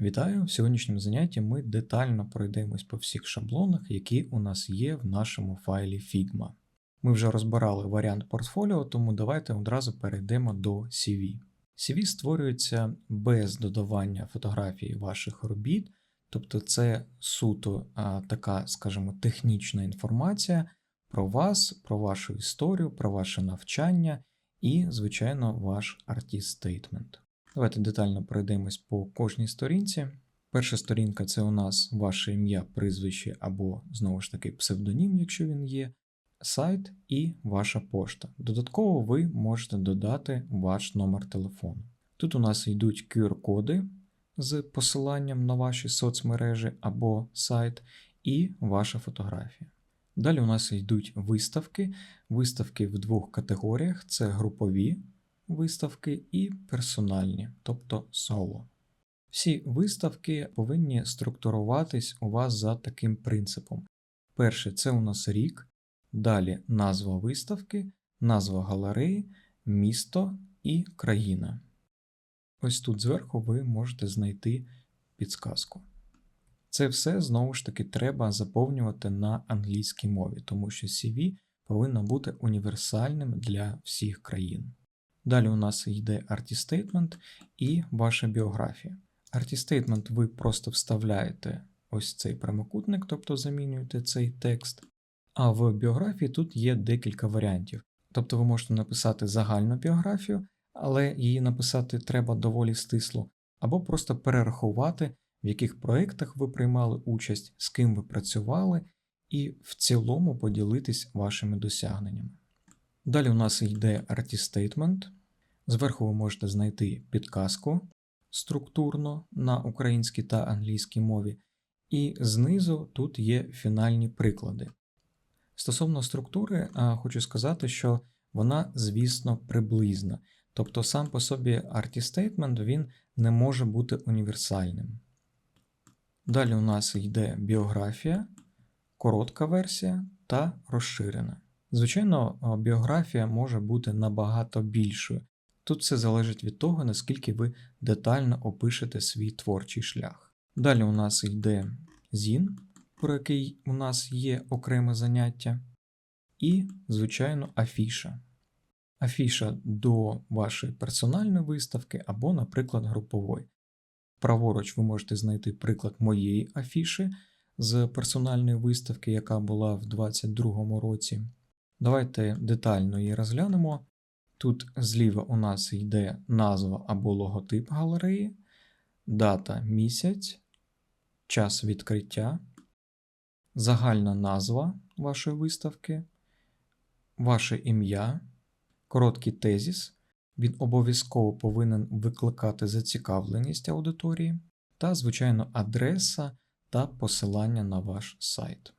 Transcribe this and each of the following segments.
Вітаю! В сьогоднішньому занятті ми детально пройдемось по всіх шаблонах, які у нас є в нашому файлі Figma. Ми вже розбирали варіант портфоліо, тому давайте одразу перейдемо до CV. CV створюється без додавання фотографій ваших робіт, тобто це суто а, така, скажімо, технічна інформація про вас, про вашу історію, про ваше навчання і, звичайно, ваш artist statement. Давайте детально пройдемось по кожній сторінці. Перша сторінка це у нас ваше ім'я, прізвище або, знову ж таки, псевдонім, якщо він є, сайт і ваша пошта. Додатково ви можете додати ваш номер телефону. Тут у нас йдуть QR-коди з посиланням на ваші соцмережі або сайт, і ваша фотографія. Далі у нас йдуть виставки. Виставки в двох категоріях: це групові виставки і персональні, тобто соло. Всі виставки повинні структуруватись у вас за таким принципом. Перше це у нас рік, далі назва виставки, назва галереї, місто і країна. Ось тут зверху ви можете знайти підсказку. Це все знову ж таки треба заповнювати на англійській мові, тому що CV повинно бути універсальним для всіх країн. Далі у нас йде Artist Statement і ваша біографія. Artist ви просто вставляєте ось цей прямокутник, тобто замінюєте цей текст. А в біографії тут є декілька варіантів. Тобто ви можете написати загальну біографію, але її написати треба доволі стисло, або просто перерахувати, в яких проєктах ви приймали участь, з ким ви працювали, і в цілому поділитись вашими досягненнями. Далі у нас йде Artist Statement. Зверху ви можете знайти підказку структурно на українській та англійській мові, і знизу тут є фінальні приклади. Стосовно структури, хочу сказати, що вона, звісно, приблизна. Тобто сам по собі Statement він не може бути універсальним. Далі у нас йде біографія, коротка версія та розширена. Звичайно, біографія може бути набагато більшою. Тут все залежить від того, наскільки ви детально опишете свій творчий шлях. Далі у нас йде зін, про який у нас є окреме заняття, і, звичайно, афіша. Афіша до вашої персональної виставки або, наприклад, групової. Праворуч ви можете знайти приклад моєї афіши з персональної виставки, яка була в 2022 році. Давайте детально її розглянемо. Тут зліва у нас йде назва або логотип галереї, дата місяць, час відкриття, загальна назва вашої виставки, ваше ім'я, короткий тезіс. Він обов'язково повинен викликати зацікавленість аудиторії, та, звичайно, адреса та посилання на ваш сайт.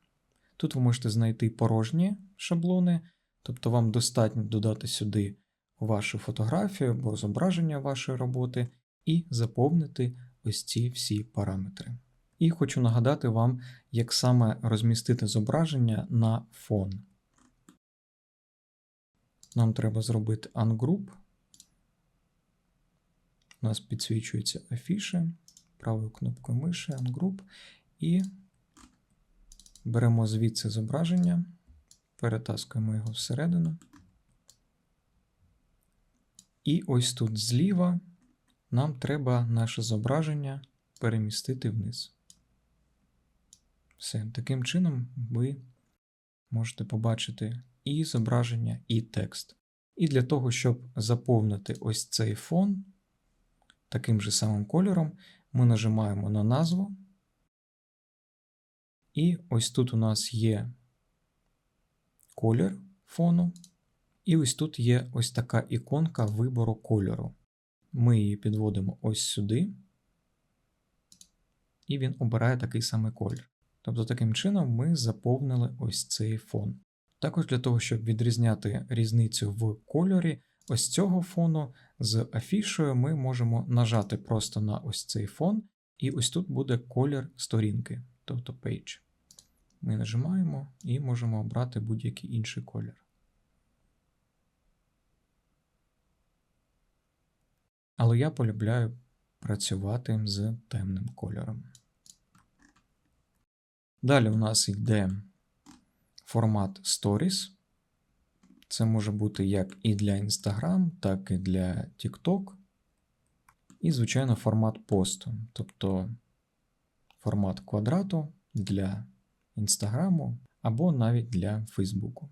Тут ви можете знайти порожні шаблони, тобто вам достатньо додати сюди вашу фотографію або зображення вашої роботи і заповнити ось ці всі параметри. І хочу нагадати вам, як саме розмістити зображення на фон. Нам треба зробити Ungroup. У нас підсвічується афіші, правою кнопкою миші, Ungroup, і беремо звідси зображення, перетаскуємо його всередину. І ось тут зліва нам треба наше зображення перемістити вниз. Все, таким чином ви можете побачити і зображення, і текст. І для того, щоб заповнити ось цей фон таким же самим кольором, ми нажимаємо на назву. І ось тут у нас є колір фону. І ось тут є ось така іконка вибору кольору. Ми її підводимо ось сюди, і він обирає такий самий колір. Тобто, таким чином ми заповнили ось цей фон. Також для того, щоб відрізняти різницю в кольорі ось цього фону з афішою, ми можемо нажати просто на ось цей фон, і ось тут буде колір сторінки, тобто page. Ми нажимаємо і можемо обрати будь-який інший колір. Але я полюбляю працювати з темним кольором. Далі у нас йде формат Stories. Це може бути як і для Instagram, так і для TikTok. І, звичайно, формат посту, тобто формат квадрату для Інстаграму або навіть для Фейсбуку.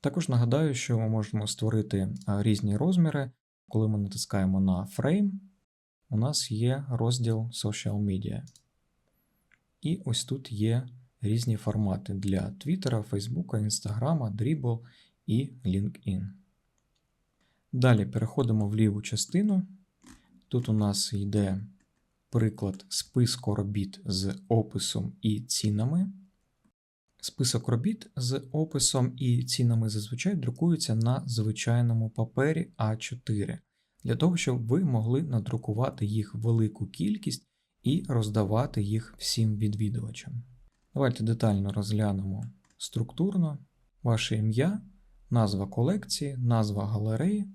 Також нагадаю, що ми можемо створити різні розміри. Коли ми натискаємо на Frame, у нас є розділ Social Media. І ось тут є різні формати для Twitter, Facebook, Instagram, Dribble і LinkedIn. Далі переходимо в ліву частину. Тут у нас йде приклад списку робіт з описом і цінами. Список робіт з описом і цінами зазвичай друкується на звичайному папері А4, для того, щоб ви могли надрукувати їх велику кількість і роздавати їх всім відвідувачам. Давайте детально розглянемо структурно ваше ім'я, назва колекції, назва галереї,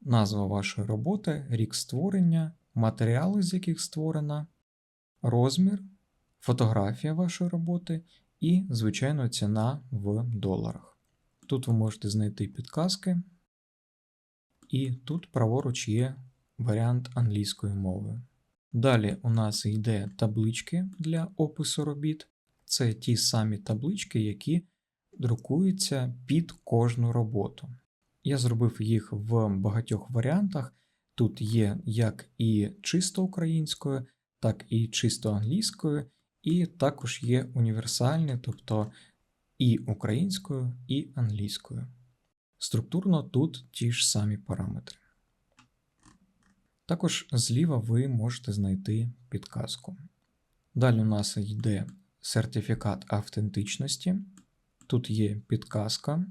назва вашої роботи, рік створення, матеріали, з яких створена, розмір, фотографія вашої роботи і, звичайно, ціна в доларах. Тут ви можете знайти підказки, і тут праворуч є варіант англійської мови. Далі у нас йде таблички для опису робіт. Це ті самі таблички, які друкуються під кожну роботу. Я зробив їх в багатьох варіантах. Тут є як і чисто українською, так і чисто англійською, і також є універсальні, тобто і українською, і англійською. Структурно тут ті ж самі параметри. Також зліва ви можете знайти підказку. Далі у нас йде сертифікат автентичності. Тут є підказка.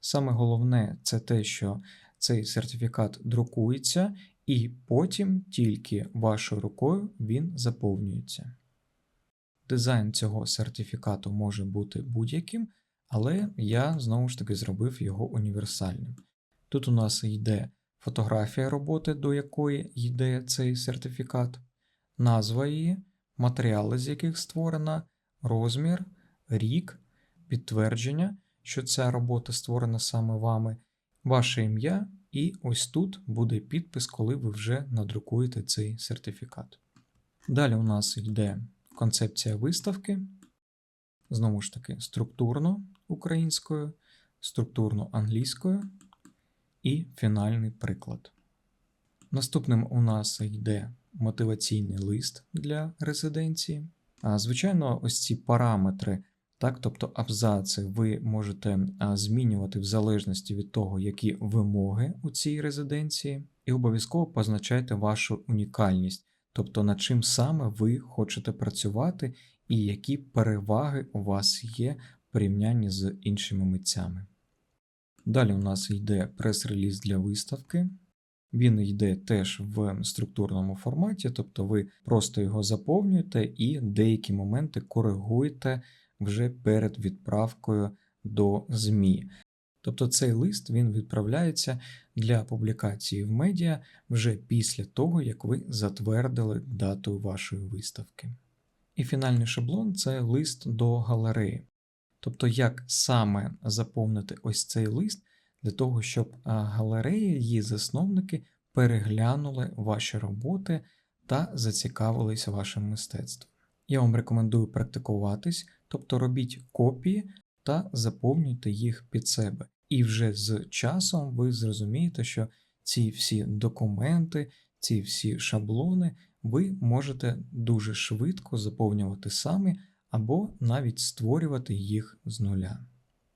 Саме головне це те, що цей сертифікат друкується, і потім тільки вашою рукою він заповнюється. Дизайн цього сертифікату може бути будь-яким, але я знову ж таки зробив його універсальним. Тут у нас йде фотографія роботи, до якої йде цей сертифікат, назва її, матеріали, з яких створена, розмір, рік, підтвердження, що ця робота створена саме вами, ваше ім'я, і ось тут буде підпис, коли ви вже надрукуєте цей сертифікат. Далі у нас йде концепція виставки. Знову ж таки, структурно українською, структурно англійською і фінальний приклад. Наступним у нас йде мотиваційний лист для резиденції. Звичайно, ось ці параметри, так, тобто абзаци, ви можете змінювати в залежності від того, які вимоги у цій резиденції, і обов'язково позначайте вашу унікальність, тобто над чим саме ви хочете працювати і які переваги у вас є в порівнянні з іншими митцями. Далі у нас йде прес-реліз для виставки. Він йде теж в структурному форматі, тобто ви просто його заповнюєте і деякі моменти коригуєте вже перед відправкою до ЗМІ. Тобто цей лист він відправляється для публікації в медіа вже після того, як ви затвердили дату вашої виставки. І фінальний шаблон це лист до галереї. Тобто, як саме заповнити ось цей лист для того, щоб галереї, її засновники переглянули ваші роботи та зацікавились вашим мистецтвом. Я вам рекомендую практикуватись, тобто робіть копії та заповнюйте їх під себе. І вже з часом ви зрозумієте, що ці всі документи, ці всі шаблони ви можете дуже швидко заповнювати самі або навіть створювати їх з нуля.